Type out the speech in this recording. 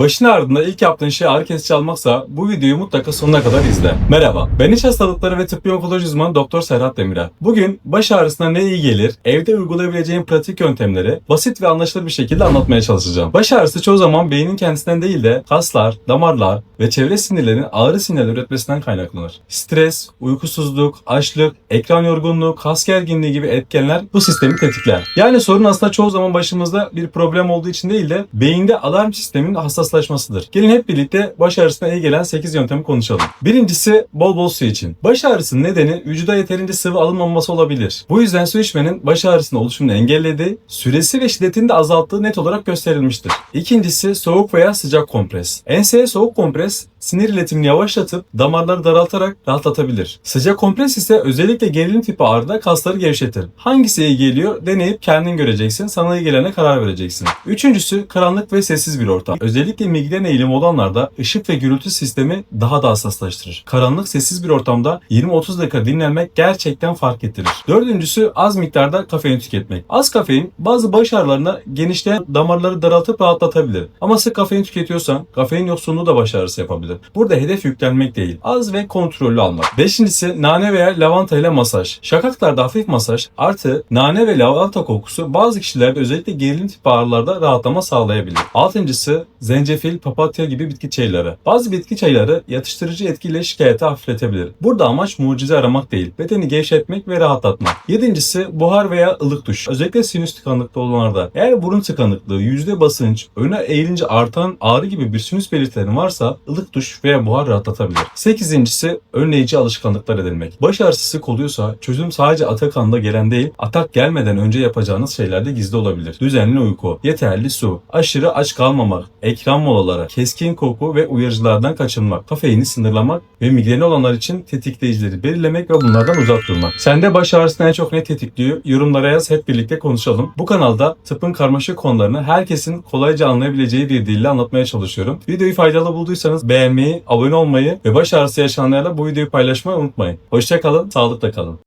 Başın ağrıdığında ilk yaptığın şey ağrı kesici almaksa bu videoyu mutlaka sonuna kadar izle. Merhaba, ben iç hastalıkları ve tıbbi onkoloji uzmanı Doktor Serhat Demirel. Bugün baş ağrısına ne iyi gelir, evde uygulayabileceğin pratik yöntemleri basit ve anlaşılır bir şekilde anlatmaya çalışacağım. Baş ağrısı çoğu zaman beynin kendisinden değil de kaslar, damarlar ve çevre sinirlerin ağrı sinyali üretmesinden kaynaklanır. Stres, uykusuzluk, açlık, ekran yorgunluğu, kas gerginliği gibi etkenler bu sistemi tetikler. Yani sorun aslında çoğu zaman başımızda bir problem olduğu için değil de beyinde alarm sisteminin hassaslaşmasıdır. Gelin hep birlikte baş ağrısına iyi gelen 8 yöntemi konuşalım. Birincisi bol bol su için. Baş ağrısının nedeni vücuda yeterince sıvı alınmaması olabilir. Bu yüzden su içmenin baş ağrısının oluşumunu engellediği, süresi ve şiddetini de azalttığı net olarak gösterilmiştir. İkincisi soğuk veya sıcak kompres. Enseye soğuk kompres sinir iletimini yavaşlatıp damarları daraltarak rahatlatabilir. Sıcak kompres ise özellikle gerilim tipi ağrıda kasları gevşetir. Hangisi iyi geliyor deneyip kendin göreceksin. Sana iyi gelene karar vereceksin. Üçüncüsü karanlık ve sessiz bir ortam. Özellikle migren eğilimi olanlarda ışık ve gürültü sistemi daha da hassaslaştırır. Karanlık sessiz bir ortamda 20-30 dakika dinlenmek gerçekten fark ettirir. Dördüncüsü az miktarda kafein tüketmek. Az kafein bazı baş ağrılarına genişleyen damarları daraltıp rahatlatabilir. Ama sık kafein tüketiyorsan kafein yoksunluğu da baş ağrısı yapabilir. Burada hedef yüklenmek değil, az ve kontrollü almak. Beşincisi nane veya lavanta ile masaj. Şakaklarda hafif masaj artı nane ve lavanta kokusu bazı kişilerde özellikle gerilim tipi ağrılarda rahatlama sağlayabilir. Altıncısı zencefil, papatya gibi bitki çayları. Bazı bitki çayları yatıştırıcı etkiyle şikayeti hafifletebilir. Burada amaç mucize aramak değil, bedeni gevşetmek ve rahatlatmak. Yedincisi buhar veya ılık duş. Özellikle sinüs tıkanıklığı olanlarda. Eğer burun tıkanıklığı, yüzde basınç, öne eğilince artan ağrı gibi bir sinüs belirtilerin varsa ılık duş veya buhar rahatlatabilir. Sekizincisi önleyici alışkanlıklar edinmek. Baş ağrısı sık oluyorsa çözüm sadece atak anında gelen değil, atak gelmeden önce yapacağınız şeylerde gizli olabilir. Düzenli uyku, yeterli su, aşırı aç kalmamak, ekran molaları, keskin koku ve uyarıcılardan kaçınmak, kafeini sınırlamak ve migreni olanlar için tetikleyicileri belirlemek ve bunlardan uzak durmak. Sende baş ağrısını en çok ne tetikliyor? Yorumlara yaz hep birlikte konuşalım. Bu kanalda tıbbın karmaşık konularını herkesin kolayca anlayabileceği bir dille anlatmaya çalışıyorum. Videoyu faydalı bulduysanız beğenmeyi, abone olmayı ve baş ağrısı yaşayanlarla bu videoyu paylaşmayı unutmayın. Hoşçakalın, sağlıkla kalın.